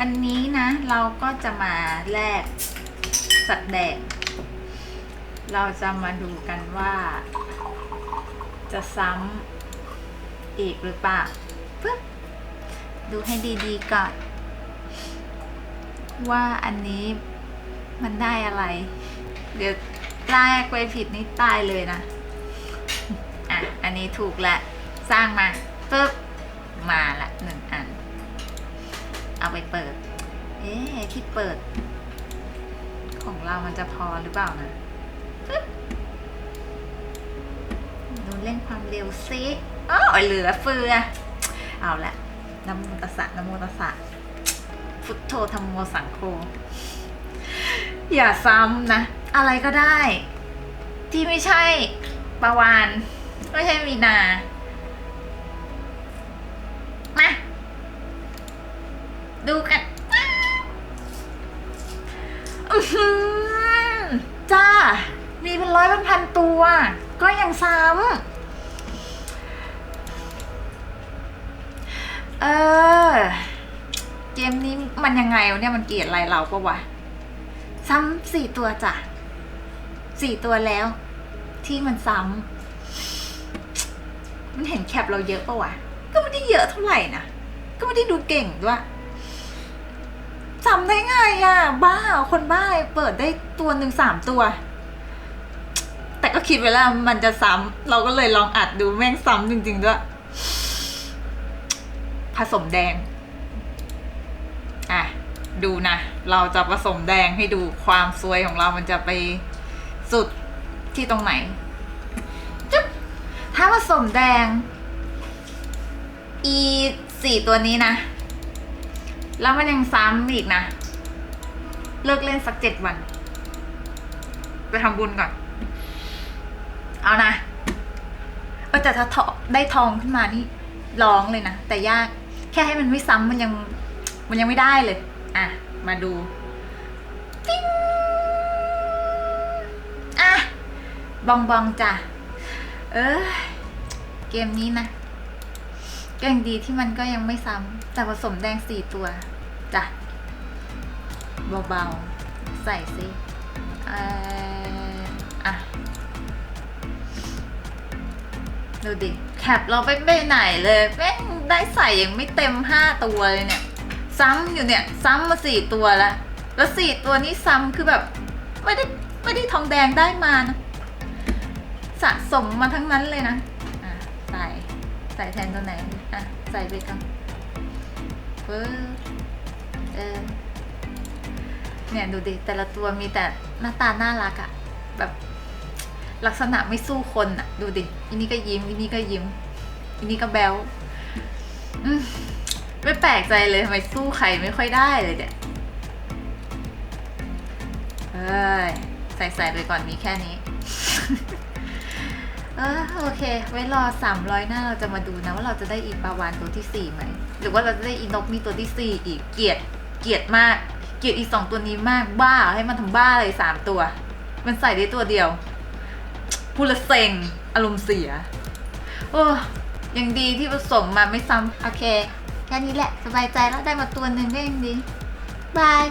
วันนี้นะเราก็จะมาแลกสัตว์แดง เราจะมาดูกันว่า จะซ้ำอีกหรือเปล่าปึ๊บดูให้ดีๆก่อน ว่าอันนี้มันได้อะไร เดี๋ยวแรกไปผิดนี่ตายเลยนะ อะ อันนี้ถูกละ สร้างมาปึ๊บ เอาไปเปิด เอ๊ะที่เปิด ของเรามันจะพอหรือเปล่านะดูเล่นความเร็วซิอ๋อเหลือเฟือ เอาละนะโมตัสสะนะโมตัสสะพุทโธธรรมโมสังโฆอย่าซ้ำนะ อะไรก็ได้ ที่ไม่ใช่ประวานไม่ใช่มีนา ดูกันอือหือจ้า มีเป็นร้อยเป็นพันตัว ก็ยังซ้ำเออ เกมนี้มันยังไงวะเนี่ยมันเกลียดอะไรเราปะวะ ซ้ำสี่ตัวจ้ะสี่ตัวแล้ว ที่มันซ้ำมันเห็นแคปเราเยอะปะวะ ก็ไม่ได้เยอะเท่าไหร่นะ ก็ไม่ได้ดูเก่งด้วย จำได้ไงอะ บ้า คนบ้าเปิดได้ตัวหนึ่งสามตัว แต่ก็คิดไว้แล้วมันจะซ้ำเราก็เลยลองอัดดูแม่งซ้ำจริงๆด้วยผสมแดง อะ ดูนะ เราจะผสมแดงให้ดูความซวยของเรามันจะไปสุดที่ตรงไหน จุ๊บ ถ้าผสมแดงอีสี่ตัวนี้นะ แล้วมันยังซ้ำอีกนะ เลิกเล่นสักเจ็ดวัน ไปทำบุญก่อน เอานะเออแต่ถ้าทอได้ทองขึ้นมานี่ร้องเลยนะ แต่ยากแค่ให้มันไม่ซ้ำมันยัง มันยังไม่ได้เลย อะ มาดูติ๊งอะ บองบองจ้ะ เออ เกมนี้นะ ก็ยังดีที่มันก็ยังไม่ซ้ำแต่ผสมแดงสี่ตัวจ้ะเบาๆ ใส่สิเอ่ออะดูดิ แคปเราไปไปไหนเลยแม่งได้ใส่ยังไม่เต็มห้าตัวเลยเนี่ย ซ้ำอยู่เนี่ย ซ้ำมาสี่ตัวแล้ว แล้วสี่ตัวนี้ซ้ำคือแบบ ไม่ได้ไม่ได้ทองแดงได้มานะ สะสมมาทั้งนั้นเลยนะ อะใส่ ใส่แทนตัวไหน อะ ใส่ไปกันเออเออเนี่ยดูดิ แต่ละตัวมีแต่หน้าตาน่ารักอะแบบลักษณะไม่สู้คนอะดูดิอันนี้ก็ยิ้มอันนี้ก็ยิ้มอันนี้ก็แบลอืมไม่แปลกใจเลยทำไมสู้ใครไม่ค่อยได้เลยเนี่ยเอ้ยใส่ใส่ไปก่อนมีแค่นี้ เออโอเค ไว้รอสามร้อยหน้าเราจะมาดูนะ ว่าเราจะได้อีปาวานตัวที่สี่ไหม หรือว่าเราจะได้อีนกมีตัวที่สี่อีกเกลียดเกลียดมาก เกลียดอีสองตัวนี้มากบ้าให้มันทำบ้าเลยสามตัว มันใส่ได้ตัวเดียวพูดละเซ็งอารมณ์เสีย โอ้ยังดีที่ผสมมาไม่ซ้ำโอเคแค่นี้แหละ สบายใจแล้วได้มาตัวหนึ่งก็ยังดีบาย